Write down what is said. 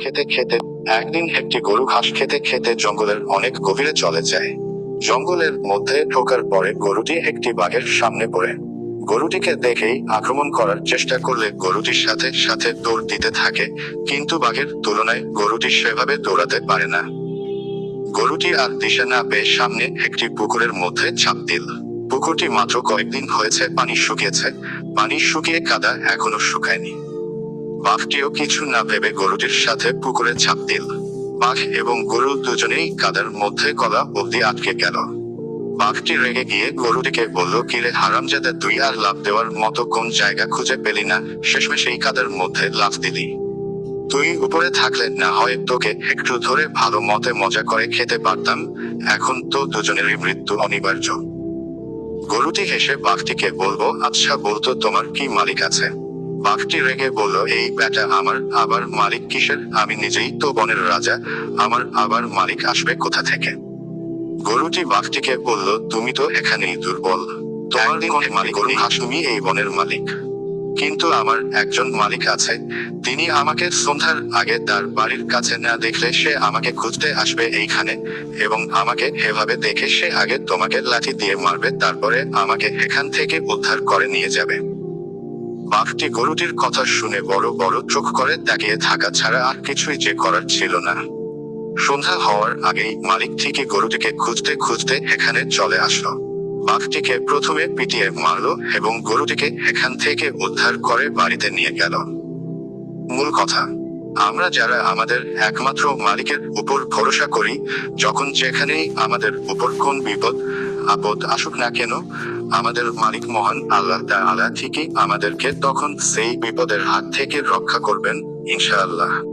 খেতে খেতে, একদিন একটি গরু ঘাস খেতে খেতে জঙ্গলের অনেক গভীরে চলে যায়। জঙ্গলের মধ্যে ঢোকার পরে গরুটি একটি বাঘের সামনে পড়ে। গরুটিকে দেখেই আক্রমণ করার চেষ্টা করলে গরুটির সাথে সাথে দৌড় দিতে থাকে, কিন্তু বাঘের তুলনায় গরুটি সেভাবে দৌড়াতে পারে না। গরুটি আর দিশা না পেয়ে সামনে একটি পুকুরের মধ্যে ছাপ দিল। পুকুরটি মাত্র কয়েকদিন হয়েছে, পানি শুকিয়েছে। পানি শুকিয়ে কাদা এখনও শুকায়নি। বাঘটিও কিছু না ভেবে গরুটির সাথে পুকুরে ছাপ দিল। বাঘ এবং গরু দুজনেই কাদার মধ্যে গলা অবধি আটকে গেল। বাঘটি রেগে গিয়ে গরুটিকে বলল কিরে হারামজাদা, তুই আর লাভ দেওয়ার মতো কোন জায়গা খুঁজে পেলি না? শেষমেশ এই কাদার মধ্যে লাভ দিলি। তুই উপরে থাকলে না হয় তোকে একটু ধরে ভালো মতে মজা করে খেতে পারতাম। এখন তো দুজনেরই মৃত্যু অনিবার্য। গরুটি হেসে বাঘটিকে বলব আচ্ছা বলতো, তোমার কি মালিক আছে? বাঘটি রেগে বলল এই ব্যাটা আমার আবার মালিক কিসের? আমি নিজেই তো বনের রাজা। আমার আবার মালিক আসবে কোথা থেকে? গরুটি বাঘটিকে বলল তুমি তো এখানেই দুর্বল। তোমার মালিক গরু তুমি এই বনের মালিক। কিন্তু আমার একজন মালিক আছে। তিনি আমাকে সন্ধ্যার আগে তার বাড়ির কাছে না দেখলে সে আমাকে খুঁজতে আসবে এইখানে। এবং আমাকে এভাবে দেখে সে আগে তোমাকে লাঠি দিয়ে মারবে তারপরে আমাকে এখান থেকে উদ্ধার করে নিয়ে যাবে। বাঘটি গরুটির কথা শুনে বড় বড় চোখ করে তাকিয়ে থাকা ছাড়া আর কিছুই যে করার ছিল না। সন্ধ্যা হওয়ার আগেই মালিক ঠিকই গরুটিকে খুঁজতে খুঁজতে এখানে চলে আসলো। বাঘটিকে প্রথমে পিটিয়ে মারলো এবং গরুটিকে এখান থেকে উদ্ধার করে বাড়িতে নিয়ে গেল। মূল কথা, আমরা যারা আমাদের একমাত্র মালিকের উপর ভরসা করি, যখন যেখানেই আমাদের উপর কোন বিপদ আপদ আসুক না কেন, আমাদের মালিক মহান আল্লাহ আল্লাহ ঠিকই আমাদেরকে তখন সেই বিপদের হাত থেকে রক্ষা করবেন, ইনশাআল্লাহ।